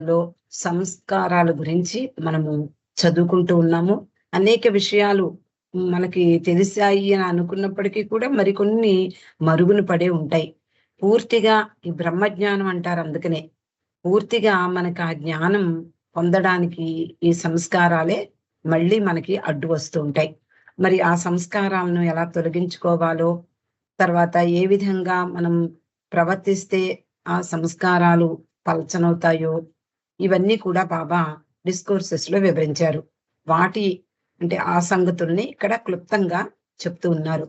లో సంస్కారాల గురించి మనము చదువుకుంటూ ఉన్నాము. అనేక విషయాలు మనకి తెలిసాయి అని అనుకున్నప్పటికీ కూడా మరికొన్ని మరుగున పడే ఉంటాయి. పూర్తిగా ఈ బ్రహ్మజ్ఞానం అంటారు అందుకనే. పూర్తిగా మనకు ఆ జ్ఞానం పొందడానికి ఈ సంస్కారాలే మళ్ళీ మనకి అడ్డు వస్తూ ఉంటాయి. మరి ఆ సంస్కారాలను ఎలా తొలగించుకోవాలో తర్వాత ఏ విధంగా మనం ప్రవర్తిస్తే ఆ సంస్కారాలు పలచనవుతాయో ఇవన్నీ కూడా బాబా డిస్కోర్సెస్లో వివరించారు. వాటి అంటే ఆ సంగతుల్ని ఇక్కడ క్లుప్తంగా చెప్తూ ఉన్నారు.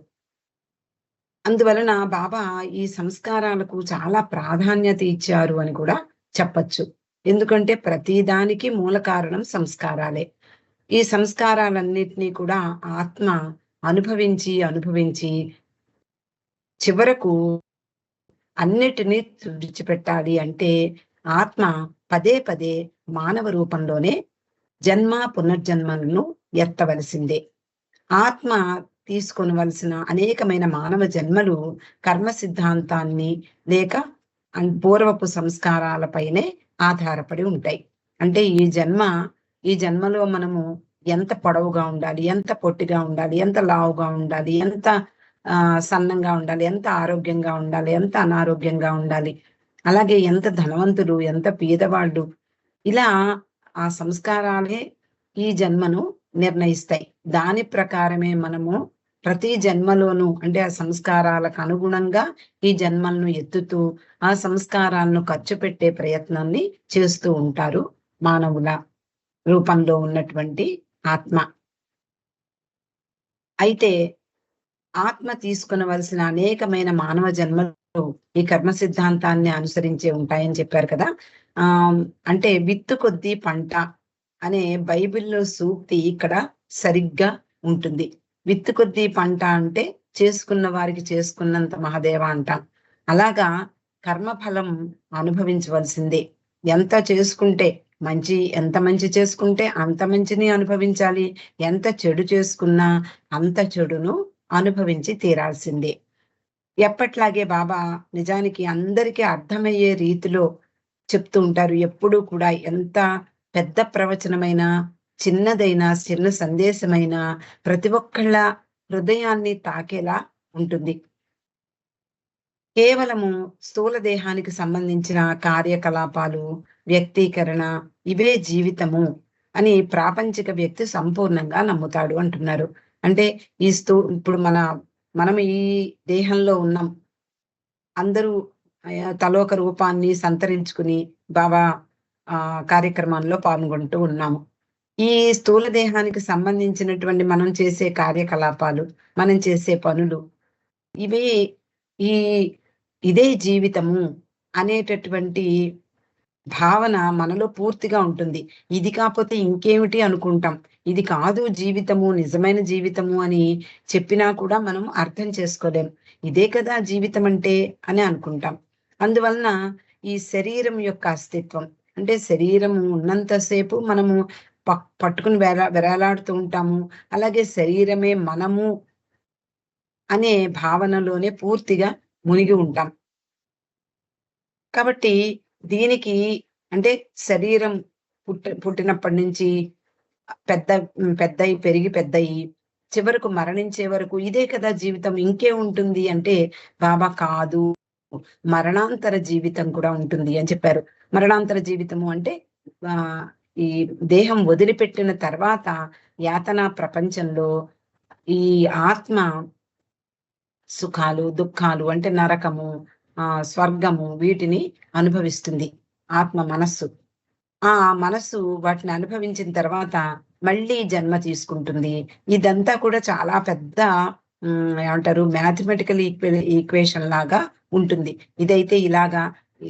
అందువలన బాబా ఈ సంస్కారాలకు చాలా ప్రాధాన్యత ఇచ్చారు అని కూడా చెప్పచ్చు. ఎందుకంటే ప్రతి దానికి మూల కారణం సంస్కారాలే. ఈ సంస్కారాలన్నిటినీ కూడా ఆత్మ అనుభవించి అనుభవించి చివరకు అన్నిటినీ విడిచిపెట్టాలి అంటే ఆత్మ పదే పదే మానవ రూపంలోనే జన్మ పునర్జన్మలను ఎత్తవలసిందే. ఆత్మ తీసుకొనవలసిన అనేకమైన మానవ జన్మలు కర్మ సిద్ధాంతాన్ని లేక పూర్వపు సంస్కారాలపైనే ఆధారపడి ఉంటాయి. అంటే ఈ జన్మ ఈ జన్మలో మనము ఎంత పొడవుగా ఉండాలి ఎంత పొట్టిగా ఉండాలి ఎంత లావుగా ఉండాలి ఎంత ఆ సన్నంగా ఉండాలి ఎంత ఆరోగ్యంగా ఉండాలి ఎంత అనారోగ్యంగా ఉండాలి అలాగే ఎంత ధనవంతులు ఎంత పేదవాళ్ళు. ఇలా ఆ సంస్కారాలే ఈ జన్మను నిర్ణయిస్తాయి. దాని ప్రకారమే మనము ప్రతి జన్మలోనూ అంటే ఆ సంస్కారాలకు అనుగుణంగా ఈ జన్మలను ఎత్తుతూ ఆ సంస్కారాలను ఖర్చు పెట్టే ప్రయత్నాన్ని చేస్తూ ఉంటారు మానవుల రూపంలో ఉన్నటువంటి ఆత్మ. అయితే ఆత్మ తీసుకునవలసిన అనేకమైన మానవ జన్మలు ఈ కర్మ సిద్ధాంతాన్ని అనుసరించే ఉంటాయని చెప్పారు కదా. ఆ అంటే విత్తు కొద్ది పంట అనే బైబిల్లో సూక్తి ఇక్కడ సరిగ్గా ఉంటుంది. విత్తు కొద్ది పంట అంటే చేసుకున్న వారికి చేసుకున్నంత మహదేవ అంటాం. అలాగా కర్మఫలం అనుభవించవలసిందే. ఎంత చేసుకుంటే మంచి ఎంత మంచి చేసుకుంటే అంత మంచిని అనుభవించాలి. ఎంత చెడు చేసుకున్నా అంత చెడును అనుభవించి తీరాల్సిందే. ఎప్పట్లాగే బాబా నిజానికి అందరికీ అర్థమయ్యే రీతిలో చెప్తూ ఉంటారు. ఎప్పుడూ కూడా ఎంత పెద్ద ప్రవచనమైన చిన్నదైన చిన్న సందేశమైన ప్రతి ఒక్కళ్ళ హృదయాన్ని తాకేలా ఉంటుంది. కేవలము స్థూల దేహానికి సంబంధించిన కార్యకలాపాలు వ్యక్తీకరణ ఇవే జీవితము అని ప్రాపంచిక వ్యక్తి సంపూర్ణంగా నమ్ముతాడు అంటున్నారు. అంటే ఈ స్థూ ఇప్పుడు మన మనం ఈ దేహంలో ఉన్నాం. అందరూ తలోక రూపాన్ని సంతరించుకుని బాబా ఆ కార్యక్రమాల్లో పాల్గొంటూ ఉన్నాము. ఈ స్థూల దేహానికి సంబంధించినటువంటి మనం చేసే కార్యకలాపాలు మనం చేసే పనులు ఇవి ఈ ఇదే జీవితము అనేటటువంటి భావన మనలో పూర్తిగా ఉంటుంది. ఇది కాకపోతే ఇంకేమిటి అనుకుంటాం? ఇది కాదు జీవితము నిజమైన జీవితము అని చెప్పినా కూడా మనం అర్థం చేసుకోలేం. ఇదే కదా జీవితం అంటే అని అనుకుంటాం. అందువలన ఈ శరీరం యొక్క అస్తిత్వం అంటే శరీరం ఉన్నంతసేపు మనము పట్టుకుని వేలా వేలాడుతూ ఉంటాము. అలాగే శరీరమే మనము అనే భావనలోనే పూర్తిగా మునిగి ఉంటాం. కాబట్టి దీనికి అంటే శరీరం పుట్ట పుట్టినప్పటి నుంచి పెద్ద పెద్దయి పెరిగి పెద్దయి చివరకు మరణించే వరకు ఇదే కదా జీవితం. ఇంకే ఉంటుంది అంటే బాబా కాదు. మరణాంతర జీవితం కూడా ఉంటుంది అని చెప్పారు. మరణాంతర జీవితము అంటే ఆ ఈ దేహం వదిలిపెట్టిన తర్వాత యాతన ప్రపంచంలో ఈ ఆత్మ సుఖాలు దుఃఖాలు అంటే నరకము ఆ స్వర్గము వీటిని అనుభవిస్తుంది. ఆత్మ మనస్సు. ఆ మనస్సు వాటిని అనుభవించిన తర్వాత మళ్ళీ జన్మ తీసుకుంటుంది. ఇదంతా కూడా చాలా పెద్ద ఏమంటారు మ్యాథమెటికల్ ఈక్వే ఈక్వేషన్ లాగా ఉంటుంది. ఇదైతే ఇలాగా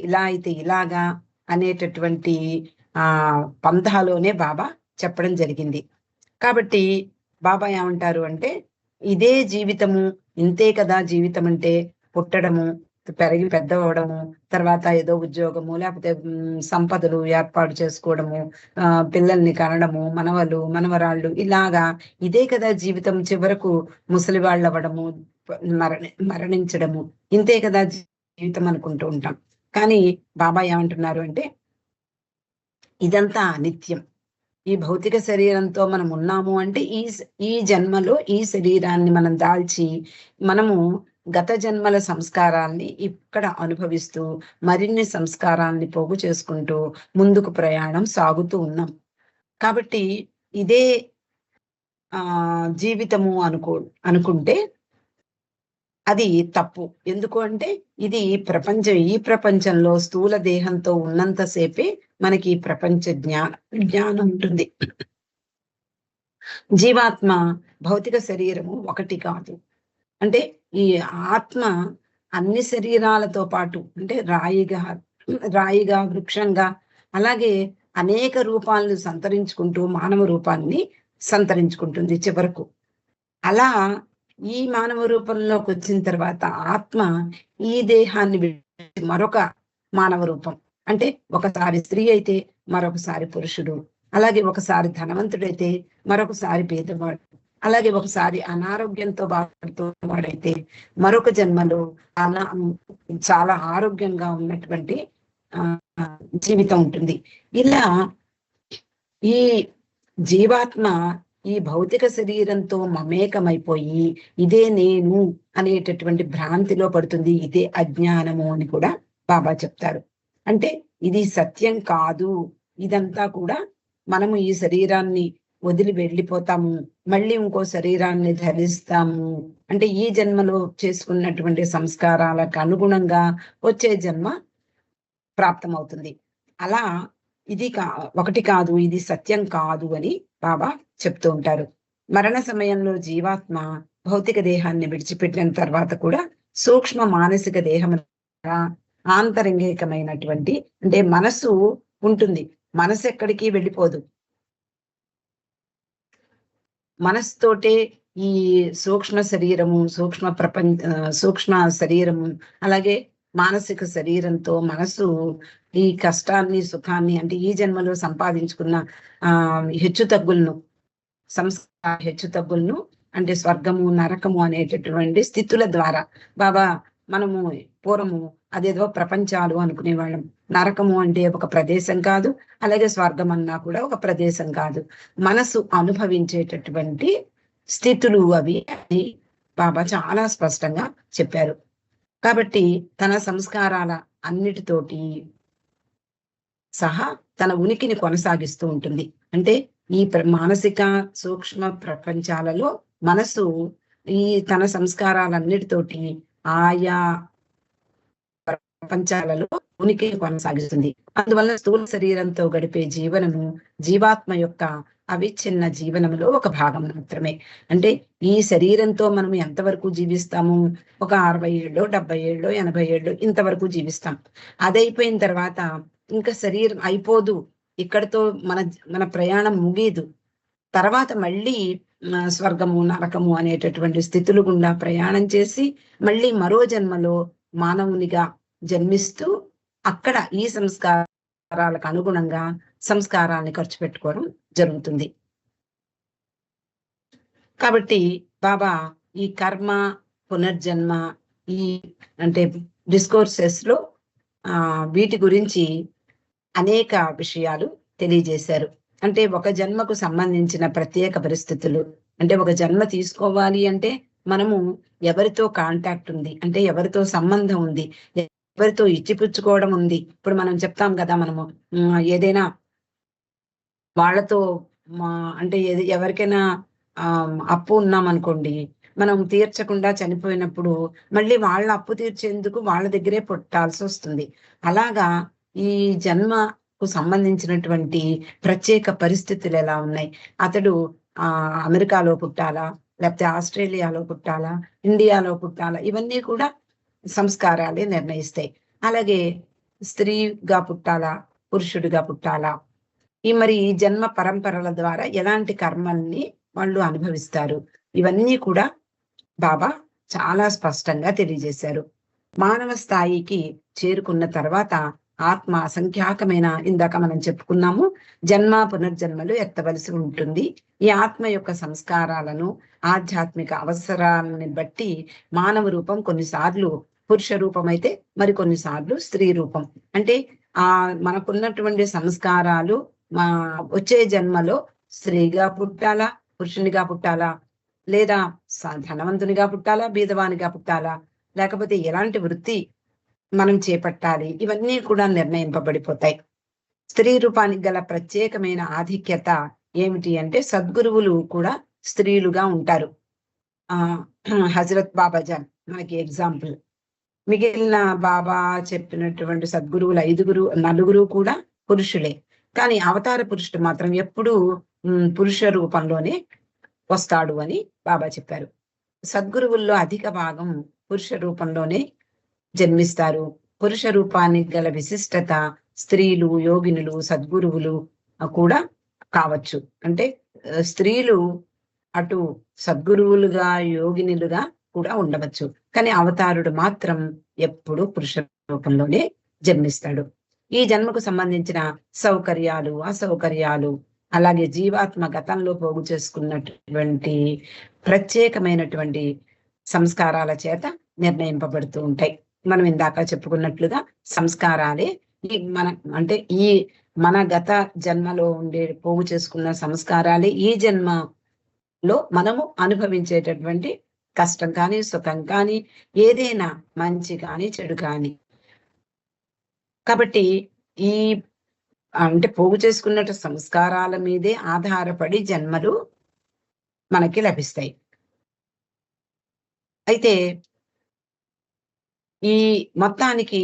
ఇలా అయితే ఇలాగా అనేటటువంటి ఆ పంథాలోనే బాబా చెప్పడం జరిగింది. కాబట్టి బాబా ఏమంటారు అంటే ఇదే జీవితము ఇంతే కదా జీవితం అంటే పుట్టడము పెరిగి పెద్ద అవడము తర్వాత ఏదో ఉద్యోగము లేకపోతే సంపదలు ఏర్పాటు చేసుకోవడము ఆ పిల్లల్ని కనడము మనవలు మనవరాళ్ళు ఇలాగా ఇదే కదా జీవితం చివరకు ముసలి వాళ్ళు అవ్వడము మరణి మరణించడము. ఇంతే కదా జీవితం అనుకుంటూ ఉంటాం. కానీ బాబా ఏమంటున్నారు అంటే ఇదంతా అనిత్యం. ఈ భౌతిక శరీరంతో మనం ఉన్నాము అంటే ఈ ఈ జన్మలో ఈ శరీరాన్ని మనం దాల్చి మనము గత జన్మల సంస్కారాన్ని ఇక్కడ అనుభవిస్తూ మరిన్ని సంస్కారాన్ని పోగు చేసుకుంటూ ముందుకు ప్రయాణం సాగుతూ ఉన్నాం. కాబట్టి ఇదే ఆ జీవితము అనుకో అనుకుంటే అది తప్పు. ఎందుకు అంటే ఇది ప్రపంచం ఈ ప్రపంచంలో స్థూల దేహంతో ఉన్నంతసేపే మనకి ప్రపంచ జ్ఞా జ్ఞానం ఉంటుంది. జీవాత్మ భౌతిక శరీరము ఒకటి కాదు. అంటే ఈ ఆత్మ అన్ని శరీరాలతో పాటు అంటే రాయిగా రాయిగా వృక్షంగా అలాగే అనేక రూపాలను సంతరించుకుంటూ మానవ రూపాన్ని సంతరించుకుంటుంది చివరకు. అలా ఈ మానవ రూపంలోకి వచ్చిన తర్వాత ఆత్మ ఈ దేహాన్ని మరొక మానవ రూపం. అంటే ఒకసారి స్త్రీ అయితే మరొకసారి పురుషుడు అలాగే ఒకసారి ధనవంతుడైతే మరొకసారి పేదవాడు. అలాగే ఒకసారి అనారోగ్యంతో బాధపడుతూ వాడైతే మరొక జన్మలో అలా చాలా ఆరోగ్యంగా ఉన్నటువంటి జీవితం ఉంటుంది. ఇలా ఈ జీవాత్మ ఈ భౌతిక శరీరంతో మమేకమైపోయి ఇదే నేను అనేటటువంటి భ్రాంతిలో పడుతుంది ఇదే అజ్ఞానము అని కూడా బాబా చెప్తారు. అంటే ఇది సత్యం కాదు ఇదంతా కూడా మనము ఈ శరీరాన్ని వదిలి వెళ్ళిపోతాము. మళ్ళీ ఇంకో శరీరాన్ని ధరిస్తాము. అంటే ఈ జన్మలో చేసుకున్నటువంటి సంస్కారాలకు అనుగుణంగా వచ్చే జన్మ ప్రాప్తమవుతుంది. అలా ఇది కా ఒకటి కాదు ఇది సత్యం కాదు అని బాబా చెప్తూ ఉంటారు. మరణ సమయంలో జీవాత్మ భౌతిక దేహాన్ని విడిచిపెట్టిన తర్వాత కూడా సూక్ష్మ మానసిక దేహం ఆంతరంగికమైనటువంటి అంటే మనసు ఉంటుంది. మనసు ఎక్కడికి వెళ్ళిపోదు. మనసుతోటే ఈ సూక్ష్మ శరీరము సూక్ష్మ ప్రపంచ సూక్ష్మ శరీరము అలాగే మానసిక శరీరంతో మనసు ఈ కష్టాన్ని సుఖాన్ని అంటే ఈ జన్మలో సంపాదించుకున్న ఆ హెచ్చు తగ్గులను సంస్కార హెచ్చు తగ్గులను అంటే స్వర్గము నరకము అనేటటువంటి స్థితుల ద్వారా. బాబా మనము పూర్వము అదేదో ప్రపంచాలు అనుకునేవాళ్ళం. నరకము అంటే ఒక ప్రదేశం కాదు అలాగే స్వర్గం అన్నా కూడా ఒక ప్రదేశం కాదు. మనసు అనుభవించేటటువంటి స్థితులు అవి అని బాబా చాలా స్పష్టంగా చెప్పారు. కాబట్టి తన సంస్కారాల అన్నిటితోటి సహా తన ఉనికిని కొనసాగిస్తూ ఉంటుంది. అంటే ఈ మానసిక సూక్ష్మ ప్రపంచాలలో మనసు ఈ తన సంస్కారాలన్నిటితోటి ఆయా ప్రపంచాలలో ఉనికి కొనసాగిస్తుంది. అందువల్ల స్థూల శరీరంతో గడిపే జీవనము జీవాత్మ యొక్క అవిచ్ఛిన్న జీవనంలో ఒక భాగం మాత్రమే. అంటే ఈ శరీరంతో మనం ఎంతవరకు జీవిస్తాము? ఒక అరవై ఏళ్ళు డెబ్బై ఏళ్ళు ఎనభై ఏళ్ళు ఇంతవరకు జీవిస్తాం. అదైపోయిన తర్వాత ఇంకా శరీరం అయిపోదు. ఇక్కడతో మన మన ప్రయాణం ముగియదు. తర్వాత మళ్ళీ స్వర్గము నరకము అనేటటువంటి స్థితులు గుండా ప్రయాణం చేసి మళ్ళీ మరో జన్మలో మానవునిగా జన్మిస్తూ అక్కడ ఈ సంస్కారాలకు అనుగుణంగా సంస్కారాన్ని ఖర్చు పెట్టుకోవడం జరుగుతుంది. కాబట్టి బాబా ఈ కర్మ పునర్జన్మ ఈ అంటే డిస్కోర్సెస్లో ఆ వీటి గురించి అనేక విషయాలు తెలియజేశారు. అంటే ఒక జన్మకు సంబంధించిన ప్రత్యేక పరిస్థితులు అంటే ఒక జన్మ తీసుకోవాలి అంటే మనము ఎవరితో కాంటాక్ట్ ఉంది అంటే ఎవరితో సంబంధం ఉంది ఎవరితో ఇచ్చిపుచ్చుకోవడం ఉంది ఇప్పుడు మనం చెప్తాం కదా మనము ఏదైనా వాళ్ళతో అంటే ఎవరికైనా అప్పు ఉన్నాం అనుకోండి మనం తీర్చకుండా చనిపోయినప్పుడు మళ్ళీ వాళ్ళ అప్పు తీర్చేందుకు వాళ్ళ దగ్గరే పుట్టాల్సి వస్తుంది అలాగా ఈ జన్మకు సంబంధించినటువంటి ప్రత్యేక పరిస్థితులు ఎలా ఉన్నాయి? అతడు ఆ అమెరికాలో పుట్టాలా? లేకపోతే ఆస్ట్రేలియాలో పుట్టాలా? ఇండియాలో పుట్టాలా? ఇవన్నీ కూడా సంస్కారాలే నిర్ణయిస్తాయి. అలాగే స్త్రీగా పుట్టాలా పురుషుడిగా పుట్టాలా ఈ మరి ఈ జన్మ పరంపరల ద్వారా ఎలాంటి కర్మల్ని వాళ్ళు అనుభవిస్తారు? ఇవన్నీ కూడా బాబా చాలా స్పష్టంగా తెలియజేశారు. మానవ స్థాయికి చేరుకున్న తర్వాత ఆత్మ అసంఖ్యాకమైన ఇందాక మనం చెప్పుకున్నాము జన్మ పునర్జన్మలు ఎత్తవలసి ఉంటుంది. ఈ ఆత్మ యొక్క సంస్కారాలను ఆధ్యాత్మిక అవసరాలని బట్టి మానవ రూపం కొన్నిసార్లు పురుష రూపం అయితే మరి కొన్నిసార్లు స్త్రీ రూపం. అంటే ఆ మనకున్నటువంటి సంస్కారాలు మా వచ్చే జన్మలో స్త్రీగా పుట్టాలా పురుషునిగా పుట్టాలా లేదా ధనవంతునిగా పుట్టాలా బీదవానిగా పుట్టాలా లేకపోతే ఎలాంటి వృత్తి మనం చేపట్టాలి ఇవన్నీ కూడా నిర్ణయింపబడిపోతాయి. స్త్రీ రూపానికి గల ప్రత్యేకమైన ఆధిక్యత ఏమిటి అంటే సద్గురువులు కూడా స్త్రీలుగా ఉంటారు. ఆ హజరత్ బాబాజాన్ మనకి ఎగ్జాంపుల్. మిగిలిన బాబా చెప్పినటువంటి సద్గురువులు ఐదుగురు నలుగురు కూడా పురుషులే. కానీ అవతార పురుషుడు మాత్రం ఎప్పుడూ పురుష రూపంలోనే వస్తాడు అని బాబా చెప్పారు. సద్గురువుల్లో అధిక భాగం పురుష రూపంలోనే జన్మిస్తారు. పురుష రూపానికి గల విశిష్టత స్త్రీలు యోగినులు సద్గురువులు కూడా కావచ్చు. అంటే స్త్రీలు అటు సద్గురువులుగా యోగినులుగా కూడా ఉండవచ్చు. కానీ అవతారుడు మాత్రం ఎప్పుడూ పురుష రూపంలోనే జన్మిస్తాడు. ఈ జన్మకు సంబంధించిన సౌకర్యాలు అసౌకర్యాలు అలాగే జీవాత్మ గతంలో పోగు చేసుకున్నటువంటి ప్రత్యేకమైనటువంటి సంస్కారాల చేత నిర్ణయింపబడుతూ ఉంటాయి. మనం ఇందాక చెప్పుకున్నట్లుగా సంస్కారాలే ఈ మన అంటే ఈ మన గత జన్మలో ఉండే పోగు చేసుకున్న సంస్కారాలే ఈ జన్మలో మనము అనుభవించేటటువంటి కష్టం కానీ సుఖం కానీ ఏదైనా మంచి కానీ చెడు కానీ కాబట్టి ఈ అంటే పోగు చేసుకున్నట్టు సంస్కారాల మీదే ఆధారపడి జన్మలు మనకి లభిస్తాయి. అయితే ఈ మొత్తానికి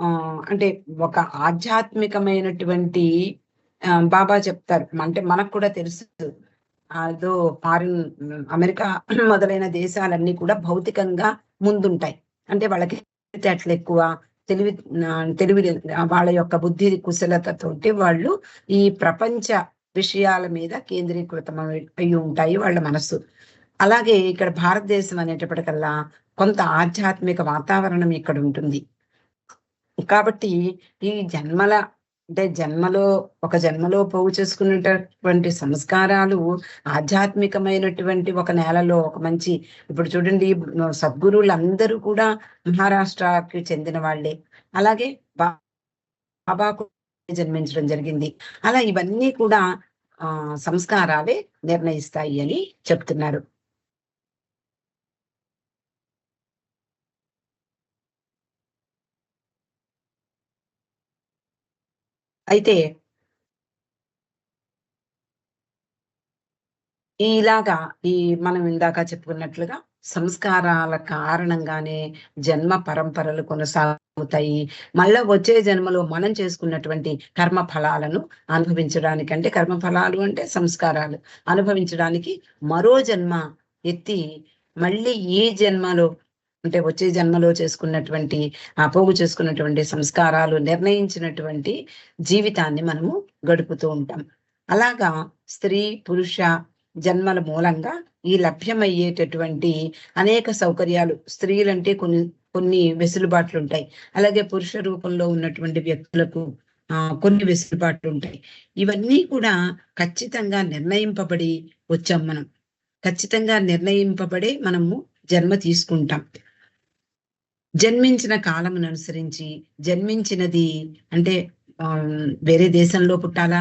ఆ అంటే ఒక ఆధ్యాత్మికమైనటువంటి బాబా చెప్తారు. అంటే మనకు కూడా తెలుసు. అదో ఫారిన్ అమెరికా మొదలైన దేశాలన్నీ కూడా భౌతికంగా ముందుంటాయి. అంటే వాళ్ళకి తెలివితేటలు ఎక్కువ తెలివి తెలివి వాళ్ళ యొక్క బుద్ధి కుశలతతోటి వాళ్ళు ఈ ప్రపంచ విషయాల మీద కేంద్రీకృతం అయి ఉంటాయి వాళ్ళ మనస్సు. అలాగే ఇక్కడ భారతదేశం అనేటప్పటికల్లా కొంత ఆధ్యాత్మిక వాతావరణం ఇక్కడ ఉంటుంది. కాబట్టి ఈ జన్మల అంటే జన్మలో ఒక జన్మలో పోగు చేసుకున్నటువంటి సంస్కారాలు ఆధ్యాత్మికమైనటువంటి ఒక నేలలో ఒక మంచి ఇప్పుడు చూడండి సద్గురువులు అందరూ కూడా మహారాష్ట్రకి చెందిన వాళ్ళే. అలాగే బాబాకు బాబా జన్మించడం జరిగింది. అలా ఇవన్నీ కూడా ఆ సంస్కారాలే నిర్ణయిస్తాయి అని చెప్తున్నారు. అయితే ఇలాగా ఈ మనం ఇందాక చెప్పుకున్నట్లుగా సంస్కారాల కారణంగానే జన్మ పరంపరలు కొనసాగుతాయి. మళ్ళా వచ్చే జన్మలో మనం చేసుకున్నటువంటి కర్మ ఫలాలను అనుభవించడానికి అంటే కర్మ ఫలాలు అంటే సంస్కారాలు అనుభవించడానికి మరో జన్మ ఎత్తి మళ్ళీ ఈ జన్మలో అంటే వచ్చే జన్మలో చేసుకున్నటువంటి పోగు చేసుకున్నటువంటి సంస్కారాలు నిర్ణయించినటువంటి జీవితాన్ని మనము గడుపుతూ ఉంటాం. అలాగా స్త్రీ పురుష జన్మల మూలంగా ఈ లభ్యమయ్యేటటువంటి అనేక సౌకర్యాలు స్త్రీలంటే కొన్ని కొన్ని వెసులుబాట్లు ఉంటాయి. అలాగే పురుష రూపంలో ఉన్నటువంటి వ్యక్తులకు ఆ కొన్ని వెసులుబాట్లు ఉంటాయి. ఇవన్నీ కూడా ఖచ్చితంగా నిర్ణయింపబడి వచ్చాం మనం. ఖచ్చితంగా నిర్ణయింపబడే మనము జన్మ తీసుకుంటాం. జన్మించిన కాలమును అనుసరించి జన్మించినది అంటే ఆ, వేరే దేశంలో పుట్టాలా?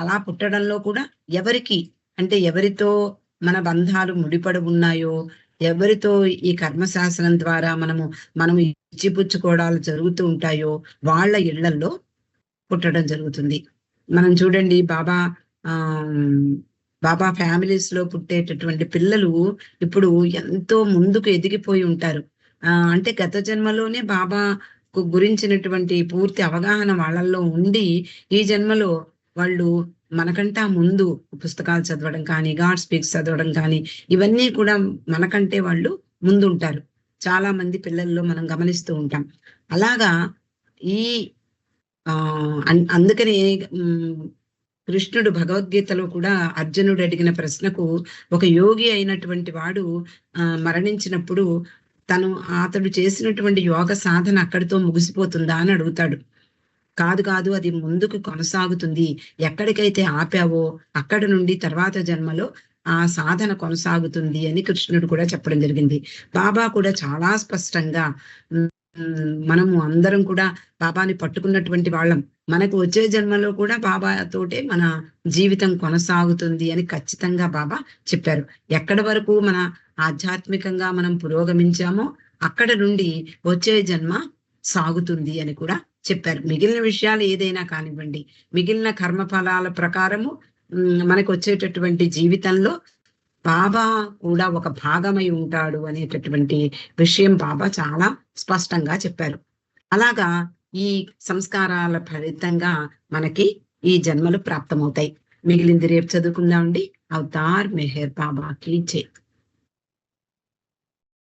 అలా పుట్టడంలో కూడా ఎవరికి అంటే ఎవరితో మన బంధాలు ముడిపడి ఉన్నాయో ఎవరితో ఈ కర్మశాసనం ద్వారా మనము మనము ఇచ్చిపుచ్చుకోవడాలు జరుగుతూ ఉంటాయో వాళ్ళ ఇళ్ళలో పుట్టడం జరుగుతుంది. మనం చూడండి బాబా ఆ బాబా ఫ్యామిలీస్లో పుట్టేటటువంటి పిల్లలు ఇప్పుడు ఎంతో ముందుకు ఎదిగిపోయి ఉంటారు. అంటే గత జన్మలోనే బాబా గురించినటువంటి పూర్తి అవగాహన వాళ్ళల్లో ఉండి ఈ జన్మలో వాళ్ళు మనకంటా ముందు పుస్తకాలు చదవడం కానీ గాడ్ స్పీక్స్ చదవడం కానీ ఇవన్నీ కూడా మనకంటే వాళ్ళు ముందు ఉంటారు చాలా మంది పిల్లల్లో మనం గమనిస్తూ ఉంటాం. అలాగా ఈ ఆ అన్- అందుకనే కృష్ణుడు భగవద్గీతలో కూడా అర్జునుడు అడిగిన ప్రశ్నకు ఒక యోగి అయినటువంటి వాడు ఆ, మరణించినప్పుడు తను అతడు చేసినటువంటి యోగ సాధన అక్కడితో ముగిసిపోతుందా అని అడుగుతాడు. కాదు కాదు అది ముందుకు కొనసాగుతుంది. ఎక్కడికైతే ఆపావో అక్కడ నుండి తర్వాత జన్మలో ఆ సాధన కొనసాగుతుంది అని కృష్ణుడు కూడా చెప్పడం జరిగింది. బాబా కూడా చాలా స్పష్టంగా మనము అందరం కూడా బాబాని పట్టుకున్నటువంటి వాళ్ళం. మనకు వచ్చే జన్మలో కూడా బాబా తోటే మన జీవితం కొనసాగుతుంది అని ఖచ్చితంగా బాబా చెప్పారు. ఎక్కడి వరకు మన ఆధ్యాత్మికంగా మనం పురోగమించామో అక్కడ నుండి వచ్చే జన్మ సాగుతుంది అని కూడా చెప్పారు. మిగిలిన విషయాలు ఏదైనా కానివ్వండి. మిగిలిన కర్మ ఫలాల ప్రకారము మనకు వచ్చేటటువంటి జీవితంలో బాబా కూడా ఒక భాగమై ఉంటాడు అనేటటువంటి విషయం బాబా చాలా స్పష్టంగా చెప్పారు. అలాగా ఈ సంస్కారాల ఫలితంగా మనకి ఈ జన్మలు ప్రాప్తమవుతాయి. మిగిలింది రేపు చదువుకుందామండి. అవతార్ మెహర్ బాబాకి జై.